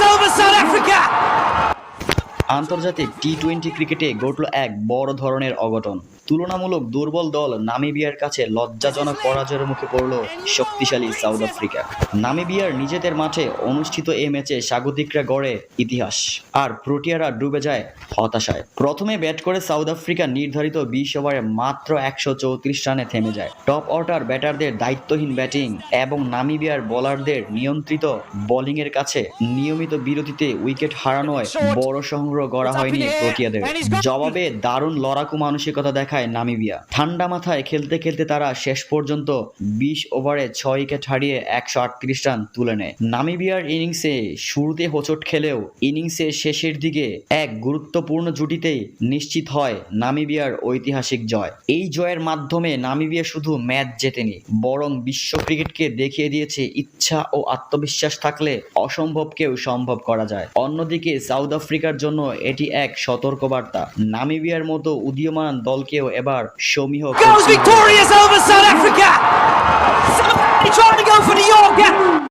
over South Africa! আন্তর্জাতিক T twenty ক্রিকেটে ঘটল এক বড় ধরনের অঘটন। তুলনামূলক দুর্বল দল নামিবিয়ার কাছে লজ্জাজনক পরাজয়ের মুখে পড়ল শক্তিশালী সাউথ আফ্রিকা। নামিবিয়ার নিজেদের মাঠে অনুষ্ঠিত এই ম্যাচে স্বাগতিকরা গড়ে ইতিহাস, আর প্রোটিয়ারা ডুবে যায় হতাশায়। প্রথমে ব্যাট করে সাউথ আফ্রিকা নির্ধারিত বিশ ওভারে মাত্র একশো চৌত্রিশ রানে থেমে যায়। টপ অর্ডার ব্যাটারদের দায়িত্বহীন ব্যাটিং এবং নামিবিয়ার বোলারদের নিয়ন্ত্রিত বোলিংয়ের কাছে নিয়মিত বিরতিতে উইকেট হারানোয় বড় সংগ্রহ করা হয়নি প্রোটিয়াদের জবাবে দারুণ লড়াকু মানসিকতা দেখায় নামিবিয়া। ঠান্ডা মাথায় খেলতে খেলতে তারা শেষ পর্যন্ত বিশ ওভারে ছয় উইকেট হারিয়ে একশো আটত্রিশ রান তুলে নেয়। নামিবিয়ার ইনিংসে শুরুতে হোঁচট খেলেও ইনিংসের শেষের দিকে এক গুরুত্বপূর্ণ জুটিতেই নিশ্চিত হয় নামিবিয়ার ঐতিহাসিক জয়। এই জয়ের মাধ্যমে নামিবিয়া শুধু ম্যাচ জেতেনি বরং বিশ্ব ক্রিকেটকে দেখিয়ে দিয়েছে ইচ্ছা ও আত্মবিশ্বাস থাকলে অসম্ভবকেও সম্ভব করা যায়। অন্যদিকে সাউথ আফ্রিকার জন্য এটি এক সতর্কবার্তা। নামিবিয়ার মতো উদীয়মান দলকেও এবার সমীহ